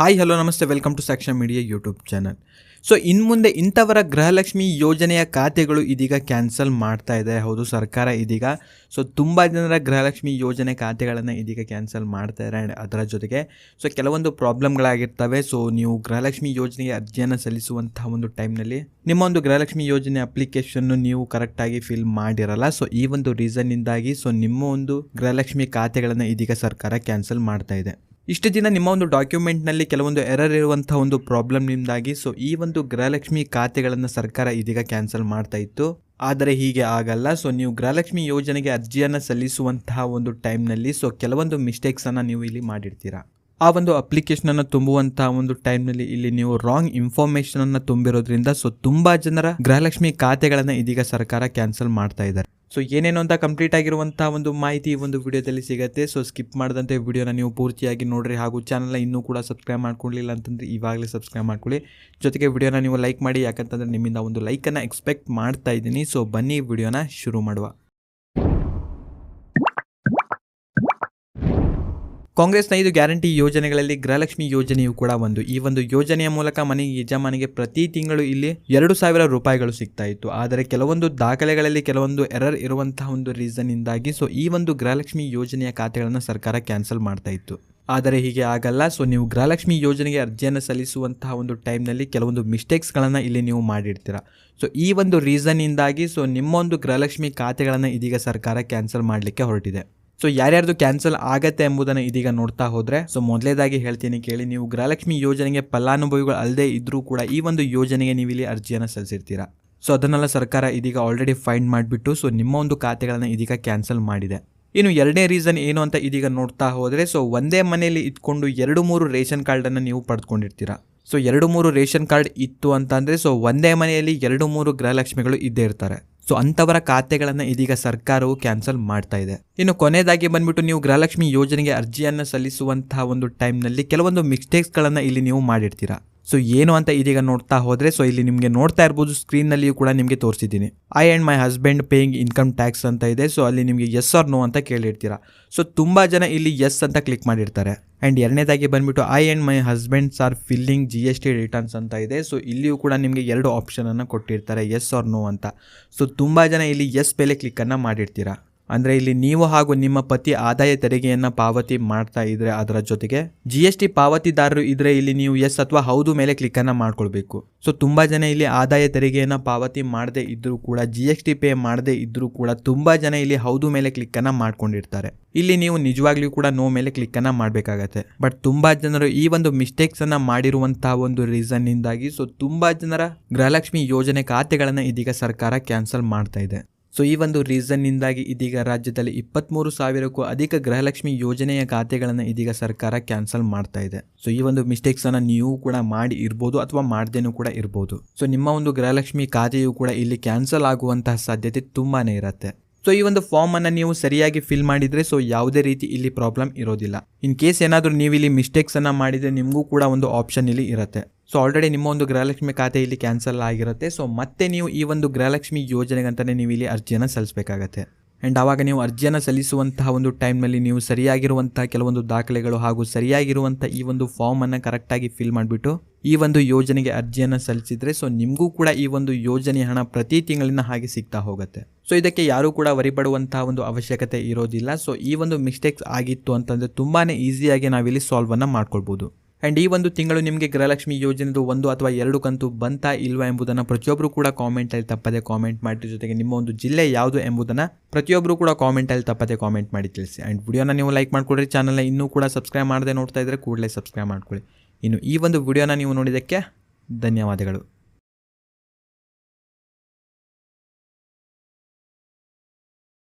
Hi hello ನಮಸ್ತೆ welcome to Saksha media YouTube channel so ಇನ್ನು ಮುಂದೆ ಇಂಥವರ ಗೃಹಲಕ್ಷ್ಮಿ ಯೋಜನೆಯ ಖಾತೆಗಳು ಇದೀಗ ಕ್ಯಾನ್ಸಲ್ ಮಾಡ್ತಾ ಇದೆ. ಹೌದು, ಸರ್ಕಾರ ಇದೀಗ ಸೊ ತುಂಬ ಜನರ ಗೃಹಲಕ್ಷ್ಮಿ ಯೋಜನೆ ಖಾತೆಗಳನ್ನು ಇದೀಗ ಕ್ಯಾನ್ಸಲ್ ಮಾಡ್ತಾ ಇದೆ. ಆ್ಯಂಡ್ ಅದರ ಜೊತೆಗೆ ಸೊ ಕೆಲವೊಂದು ಪ್ರಾಬ್ಲಮ್ಗಳಾಗಿರ್ತವೆ ಸೊ ನೀವು ಗೃಹಲಕ್ಷ್ಮಿ ಯೋಜನೆಗೆ ಅರ್ಜಿಯನ್ನು ಸಲ್ಲಿಸುವಂತಹ ಒಂದು ಟೈಮ್ನಲ್ಲಿ ನಿಮ್ಮ ಒಂದು ಗೃಹಲಕ್ಷ್ಮಿ ಯೋಜನೆ ಅಪ್ಲಿಕೇಶನ್ನು ನೀವು ಕರೆಕ್ಟಾಗಿ ಫಿಲ್ ಮಾಡಿರಲ್ಲ. ಸೊ ಈ ಒಂದು ರೀಸನ್ನಿಂದಾಗಿ ಸೊ ನಿಮ್ಮ ಒಂದು ಗೃಹಲಕ್ಷ್ಮಿ ಖಾತೆಗಳನ್ನು ಇದೀಗ ಸರ್ಕಾರ ಕ್ಯಾನ್ಸಲ್ ಮಾಡ್ತಾ ಇದೆ. ಇಷ್ಟು ದಿನ ನಿಮ್ಮ ಒಂದು ಡಾಕ್ಯುಮೆಂಟ್ನಲ್ಲಿ ಕೆಲವೊಂದು ಎರರ್ ಇರುವಂಥ ಒಂದು ಪ್ರಾಬ್ಲಮ್ನಿಂದಾಗಿ ಸೊ ಈ ಒಂದು ಗೃಹಲಕ್ಷ್ಮಿ ಖಾತೆಗಳನ್ನು ಸರ್ಕಾರ ಇದೀಗ ಕ್ಯಾನ್ಸಲ್ ಮಾಡ್ತಾ ಇತ್ತು. ಆದರೆ ಹೀಗೆ ಆಗಲ್ಲ. ಸೊ ನೀವು ಗೃಹಲಕ್ಷ್ಮಿ ಯೋಜನೆಗೆ ಅರ್ಜಿಯನ್ನು ಸಲ್ಲಿಸುವಂತಹ ಒಂದು ಟೈಮ್ನಲ್ಲಿ ಸೊ ಕೆಲವೊಂದು ಮಿಸ್ಟೇಕ್ಸನ್ನು ನೀವು ಇಲ್ಲಿ ಮಾಡಿರ್ತೀರಾ? ಆ ಒಂದು ಅಪ್ಲಿಕೇಶನನ್ನು ತುಂಬುವಂತಹ ಒಂದು ಟೈಮ್ನಲ್ಲಿ ಇಲ್ಲಿ ನೀವು ರಾಂಗ್ ಇನ್ಫಾರ್ಮೇಷನನ್ನು ತುಂಬಿರೋದ್ರಿಂದ ಸೊ ತುಂಬಾ ಜನರ ಗೃಹಲಕ್ಷ್ಮಿ ಖಾತೆಗಳನ್ನ ಇದೀಗ ಸರ್ಕಾರ ಕ್ಯಾನ್ಸಲ್ ಮಾಡ್ತಾ ಇದ್ದಾರೆ. ಸೊ ಏನೇನು ಅಂತ ಕಂಪ್ಲೀಟ್ ಆಗಿರುವಂತಹ ಒಂದು ಮಾಹಿತಿ ಈ ಒಂದು ವಿಡಿಯೋದಲ್ಲಿ ಸಿಗುತ್ತೆ. ಸೊ ಸ್ಕಿಪ್ ಮಾಡದಂತೆ ವಿಡಿಯೋನ ನೀವು ಪೂರ್ತಿಯಾಗಿ ನೋಡ್ರಿ. ಹಾಗೂ ಚಾನಲ್ನ ಇನ್ನೂ ಕೂಡ ಸಬ್ಸ್ಕ್ರೈಬ್ ಮಾಡ್ಕೊಳ್ಳಿಲ್ಲ ಅಂತಂದ್ರೆ ಈವಾಗಲೇ ಸಬ್ಸ್ಕ್ರೈಬ್ ಮಾಡ್ಕೊಳ್ಳಿ. ಜೊತೆಗೆ ವಿಡಿಯೋನ ನೀವು ಲೈಕ್ ಮಾಡಿ, ಯಾಕಂತಂದ್ರೆ ನಿಮ್ಮಿಂದ ಒಂದು ಲೈಕನ್ನು ಎಕ್ಸ್ಪೆಕ್ಟ್ ಮಾಡ್ತಾ ಇದ್ದೀನಿ. ಸೊ ಬನ್ನಿ ವಿಡಿಯೋನ ಶುರು ಮಾಡುವ. ಕಾಂಗ್ರೆಸ್ನ ಐದು ಗ್ಯಾರಂಟಿ ಯೋಜನೆಗಳಲ್ಲಿ ಗೃಹಲಕ್ಷ್ಮಿ ಯೋಜನೆಯು ಕೂಡ ಒಂದು. ಈ ಒಂದು ಯೋಜನೆಯ ಮೂಲಕ ಮನೆ ಯಜಮಾನಿಗೆ ಪ್ರತಿ ತಿಂಗಳು ಇಲ್ಲಿ ಎರಡು ಸಾವಿರ ರೂಪಾಯಿಗಳು ಸಿಗ್ತಾ ಇತ್ತು. ಆದರೆ ಕೆಲವೊಂದು ದಾಖಲೆಗಳಲ್ಲಿ ಕೆಲವೊಂದು ಎರರ್ ಇರುವಂತಹ ಒಂದು ರೀಸನ್ ಇಂದಾಗಿ ಸೊ ಈ ಒಂದು ಗೃಹಲಕ್ಷ್ಮಿ ಯೋಜನೆಯ ಖಾತೆಗಳನ್ನು ಸರ್ಕಾರ ಕ್ಯಾನ್ಸಲ್ ಮಾಡ್ತಾ ಇತ್ತು. ಆದರೆ ಹೀಗೆ ಆಗಲ್ಲ. ಸೊ ನೀವು ಗೃಹಲಕ್ಷ್ಮಿ ಯೋಜನೆಗೆ ಅರ್ಜಿಯನ್ನು ಸಲ್ಲಿಸುವಂತಹ ಒಂದು ಟೈಮ್ನಲ್ಲಿ ಕೆಲವೊಂದು ಮಿಸ್ಟೇಕ್ಸ್ಗಳನ್ನು ಇಲ್ಲಿ ನೀವು ಮಾಡಿರ್ತೀರಾ. ಸೊ ಈ ಒಂದು ರೀಸನ್ನಿಂದಾಗಿ ಸೊ ನಿಮ್ಮ ಒಂದು ಗೃಹಲಕ್ಷ್ಮಿ ಖಾತೆಗಳನ್ನು ಇದೀಗ ಸರ್ಕಾರ ಕ್ಯಾನ್ಸಲ್ ಮಾಡಲಿಕ್ಕೆ ಹೊರಟಿದೆ. ಸೊ ಯಾರ್ಯಾರ್ದು ಕ್ಯಾನ್ಸಲ್ ಆಗತ್ತೆ ಎಂಬುದನ್ನು ಇದೀಗ ನೋಡ್ತಾ ಹೋದ್ರೆ ಸೊ ಮೊದಲೇದಾಗಿ ಹೇಳ್ತೀನಿ ಕೇಳಿ, ನೀವು ಗೃಹಲಕ್ಷ್ಮಿ ಯೋಜನೆಗೆ ಫಲಾನುಭವಿಗಳು ಅಲ್ಲದೆ ಇದ್ರೂ ಕೂಡ ಈ ಒಂದು ಯೋಜನೆಗೆ ನೀವು ಇಲ್ಲಿ ಅರ್ಜಿಯನ್ನು ಸಲ್ಲಿಸಿರ್ತೀರಾ? ಸೊ ಅದನ್ನೆಲ್ಲ ಸರ್ಕಾರ ಇದೀಗ ಆಲ್ರೆಡಿ ಫೈಂಡ್ ಮಾಡಿಬಿಟ್ಟು ಸೊ ನಿಮ್ಮ ಒಂದು ಖಾತೆಗಳನ್ನು ಇದೀಗ ಕ್ಯಾನ್ಸಲ್ ಮಾಡಿದೆ. ಇನ್ನು ಎರಡನೇ ರೀಸನ್ ಏನು ಅಂತ ಇದೀಗ ನೋಡ್ತಾ ಹೋದರೆ ಸೊ ಒಂದೇ ಮನೆಯಲ್ಲಿ ಇಟ್ಕೊಂಡು ಎರಡು ಮೂರು ರೇಷನ್ ಕಾರ್ಡನ್ನು ನೀವು ಪಡೆದುಕೊಂಡಿರ್ತೀರಾ ಸೊ ಎರಡು ಮೂರು ರೇಷನ್ ಕಾರ್ಡ್ ಇತ್ತು ಅಂತಂದರೆ ಸೊ ಒಂದೇ ಮನೆಯಲ್ಲಿ ಎರಡು ಮೂರು ಗೃಹಲಕ್ಷ್ಮಿಗಳು ಇದ್ದೇ ಇರ್ತಾರೆ. ಸೊ ಅಂಥವರ ಖಾತೆಗಳನ್ನು ಇದೀಗ ಸರ್ಕಾರವು ಕ್ಯಾನ್ಸಲ್ ಮಾಡ್ತಾ ಇದೆ. ಇನ್ನು ಕೊನೆಯದಾಗಿ ಬಂದ್ಬಿಟ್ಟು ನೀವು ಗೃಹಲಕ್ಷ್ಮಿ ಯೋಜನೆಗೆ ಅರ್ಜಿಯನ್ನು ಸಲ್ಲಿಸುವಂತಹ ಒಂದು ಟೈಮ್ನಲ್ಲಿ ಕೆಲವೊಂದು ಮಿಸ್ಟೇಕ್ಸ್ಗಳನ್ನು ಇಲ್ಲಿ ನೀವು ಮಾಡಿರ್ತೀರಾ? ಸೊ ಏನು ಅಂತ ಇದೀಗ ನೋಡ್ತಾ ಹೋದರೆ, ಸೊ ಇಲ್ಲಿ ನಿಮಗೆ ನೋಡ್ತಾ ಇರ್ಬೋದು, ಸ್ಕ್ರೀನ್ನಲ್ಲಿಯೂ ಕೂಡ ನಿಮಗೆ ತೋರಿಸಿದ್ದೀನಿ. I and my husband paying income tax ಅಂತ ಇದೆ. ಸೊ ಅಲ್ಲಿ ನಿಮಗೆ ಎಸ್ ಆರ್ ನೋ ಅಂತ ಕೇಳಿರ್ತೀರಾ? ಸೊ ತುಂಬ ಜನ ಇಲ್ಲಿ ಎಸ್ ಅಂತ ಕ್ಲಿಕ್ ಮಾಡಿರ್ತಾರೆ. ಆ್ಯಂಡ್ ಎರಡನೇದಾಗಿ ಬಂದ್ಬಿಟ್ಟು I and my husbands are filling G S T returns ಅಂತ ಇದೆ. ಸೊ ಇಲ್ಲಿಯೂ ಕೂಡ ನಿಮಗೆ ಎರಡು ಆಪ್ಷನನ್ನು ಕೊಟ್ಟಿರ್ತಾರೆ ಎಸ್ ಆರ್ ನೋ ಅಂತ. ಸೊ ತುಂಬ ಜನ ಇಲ್ಲಿ ಎಸ್ ಬೆಲೆ ಕ್ಲಿಕ್ಕನ್ನು ಮಾಡಿರ್ತೀರಾ? ಅಂದರೆ ಇಲ್ಲಿ ನೀವು ಹಾಗೂ ನಿಮ್ಮ ಪತಿ ಆದಾಯ ತೆರಿಗೆಯನ್ನು ಪಾವತಿ ಮಾಡ್ತಾ ಇದ್ರೆ ಅದರ ಜೊತೆಗೆ ಜಿ ಎಸ್ ಟಿ ಪಾವತಿದಾರರು ಇದ್ರೆ ಇಲ್ಲಿ ನೀವು ಎಸ್ ಅಥವಾ ಹೌದು ಮೇಲೆ ಕ್ಲಿಕ್ಕನ್ನು ಮಾಡ್ಕೊಳ್ಬೇಕು. ಸೊ ತುಂಬ ಜನ ಇಲ್ಲಿ ಆದಾಯ ತೆರಿಗೆಯನ್ನು ಪಾವತಿ ಮಾಡದೇ ಇದ್ದರೂ ಕೂಡ ಜಿ ಎಸ್ ಟಿ ಪೇ ಮಾಡದೇ ಇದ್ದರೂ ಕೂಡ ತುಂಬ ಜನ ಇಲ್ಲಿ ಹೌದು ಮೇಲೆ ಕ್ಲಿಕ್ಕನ್ನು ಮಾಡ್ಕೊಂಡಿರ್ತಾರೆ. ಇಲ್ಲಿ ನೀವು ನಿಜವಾಗ್ಲೂ ಕೂಡ ನೋ ಮೇಲೆ ಕ್ಲಿಕ್ಕನ್ನು ಮಾಡಬೇಕಾಗತ್ತೆ. ಬಟ್ ತುಂಬ ಜನರು ಈ ಒಂದು ಮಿಸ್ಟೇಕ್ಸನ್ನು ಮಾಡಿರುವಂತಹ ಒಂದು ರೀಸನ್ನಿಂದಾಗಿ ಸೊ ತುಂಬ ಜನರ ಗೃಹಲಕ್ಷ್ಮಿ ಯೋಜನೆ ಖಾತೆಗಳನ್ನು ಇದೀಗ ಸರ್ಕಾರ ಕ್ಯಾನ್ಸಲ್ ಮಾಡ್ತಾ ಇದೆ. ಸೊ ಈ ಒಂದು ರೀಸನ್ನಿಂದಾಗಿ ಇದೀಗ ರಾಜ್ಯದಲ್ಲಿ ಇಪ್ಪತ್ತ್ಮೂರು ಸಾವಿರಕ್ಕೂ ಅಧಿಕ ಗೃಹಲಕ್ಷ್ಮಿ ಯೋಜನೆಯ ಖಾತೆಗಳನ್ನು ಇದೀಗ ಸರ್ಕಾರ ಕ್ಯಾನ್ಸಲ್ ಮಾಡ್ತಾ ಇದೆ. ಸೊ ಈ ಒಂದು ಮಿಸ್ಟೇಕ್ಸನ್ನು ನೀವು ಕೂಡ ಮಾಡಿ ಇರ್ಬೋದು ಅಥವಾ ಮಾಡ್ದೇನೂ ಕೂಡ ಇರ್ಬೋದು. ಸೊ ನಿಮ್ಮ ಒಂದು ಗೃಹಲಕ್ಷ್ಮಿ ಖಾತೆಯು ಕೂಡ ಇಲ್ಲಿ ಕ್ಯಾನ್ಸಲ್ ಆಗುವಂತಹ ಸಾಧ್ಯತೆ ತುಂಬಾ ಇರುತ್ತೆ. ಸೊ ಈ ಒಂದು ಫಾರ್ಮ್ ಅನ್ನು ನೀವು ಸರಿಯಾಗಿ ಫಿಲ್ ಮಾಡಿದ್ರೆ ಸೊ ಯಾವುದೇ ರೀತಿ ಇಲ್ಲಿ ಪ್ರಾಬ್ಲಮ್ ಇರೋದಿಲ್ಲ. ಇನ್ ಕೇಸ್ ಏನಾದರೂ ನೀವು ಇಲ್ಲಿ ಮಿಸ್ಟೇಕ್ಸ್ ಅನ್ನ ಮಾಡಿದ್ರೆ, ನಿಮಗೂ ಕೂಡ ಒಂದು ಆಪ್ಷನ್ ಇಲ್ಲಿ ಇರುತ್ತೆ. ಸೊ ಆಲ್ರೆಡಿ ನಿಮ್ಮ ಒಂದು ಗೃಹಲಕ್ಷ್ಮಿ ಖಾತೆ ಇಲ್ಲಿ ಕ್ಯಾನ್ಸಲ್ ಆಗಿರುತ್ತೆ. ಸೊ ಮತ್ತೆ ನೀವು ಈ ಒಂದು ಗೃಹಲಕ್ಷ್ಮಿ ಯೋಜನೆಗಂತಲೇ ನೀವು ಇಲ್ಲಿ ಅರ್ಜಿಯನ್ನು ಸಲ್ಲಿಸಬೇಕಾಗತ್ತೆ. ಆ್ಯಂಡ್ ಆವಾಗ ನೀವು ಅರ್ಜಿಯನ್ನು ಸಲ್ಲಿಸುವಂತಹ ಒಂದು ಟೈಮ್ನಲ್ಲಿ ನೀವು ಸರಿಯಾಗಿರುವಂತಹ ಕೆಲವೊಂದು ದಾಖಲೆಗಳು ಹಾಗೂ ಸರಿಯಾಗಿರುವಂಥ ಈ ಒಂದು ಫಾರ್ಮನ್ನು ಕರೆಕ್ಟಾಗಿ ಫಿಲ್ ಮಾಡಿಬಿಟ್ಟು ಈ ಒಂದು ಯೋಜನೆಗೆ ಅರ್ಜಿಯನ್ನು ಸಲ್ಲಿಸಿದರೆ ಸೊ ನಿಮಗೂ ಕೂಡ ಈ ಒಂದು ಯೋಜನೆ ಹಣ ಪ್ರತಿ ತಿಂಗಳಿನ ಹಾಗೆ ಸಿಗ್ತಾ ಹೋಗುತ್ತೆ. ಸೊ ಇದಕ್ಕೆ ಯಾರೂ ಕೂಡ ವರಿಪಡುವಂತಹ ಒಂದು ಅವಶ್ಯಕತೆ ಇರೋದಿಲ್ಲ. ಸೊ ಈ ಒಂದು ಮಿಸ್ಟೇಕ್ಸ್ ಆಗಿತ್ತು ಅಂತಂದರೆ ತುಂಬಾ ಈಸಿಯಾಗಿ ನಾವಿಲ್ಲಿ ಸಾಲ್ವನ್ನು ಮಾಡ್ಕೊಳ್ಬೋದು. ಆ್ಯಂಡ್ ಈ ಒಂದು ತಿಂಗಳು ನಿಮಗೆ ಗೃಹಲಕ್ಷ್ಮಿ ಯೋಜನೆದು ಒಂದು ಅಥವಾ ಎರಡು ಕಂತು ಬಂತಾ ಇಲ್ವಾ ಎಂಬುದನ್ನು ಪ್ರತಿಯೊಬ್ಬರು ಕೂಡ ಕಾಮೆಂಟಲ್ಲಿ ತಪ್ಪದೆ ಕಾಮೆಂಟ್ ಮಾಡಿ, ಜೊತೆಗೆ ನಿಮ್ಮ ಒಂದು ಜಿಲ್ಲೆ ಯಾವುದು ಎಂಬುದನ್ನು ಪ್ರತಿಯೊಬ್ಬರು ಕೂಡ ಕಾಮೆಂಟಲ್ಲಿ ತಪ್ಪದೆ ಕಾಮೆಂಟ್ ಮಾಡಿ ತಿಳಿಸಿ. ಆ್ಯಂಡ್ ವಿಡಿಯೋನ ನೀವು ಲೈಕ್ ಮಾಡಿಕೊಡ್ರಿ ಚಾನಲ್ನ ಇನ್ನೂ ಕೂಡ ಸಬ್ಸ್ಕ್ರೈಬ್ ಮಾಡದೆ ನೋಡ್ತಾ ಇದ್ದರೆ ಕೂಡಲೇ ಸಬ್ಸ್ಕ್ರೈಬ್ ಮಾಡ್ಕೊಳ್ಳಿ. ಇನ್ನು ಈ ಒಂದು ವಿಡಿಯೋನ ನೀವು ನೋಡಿದ್ದಕ್ಕೆ ಧನ್ಯವಾದಗಳು.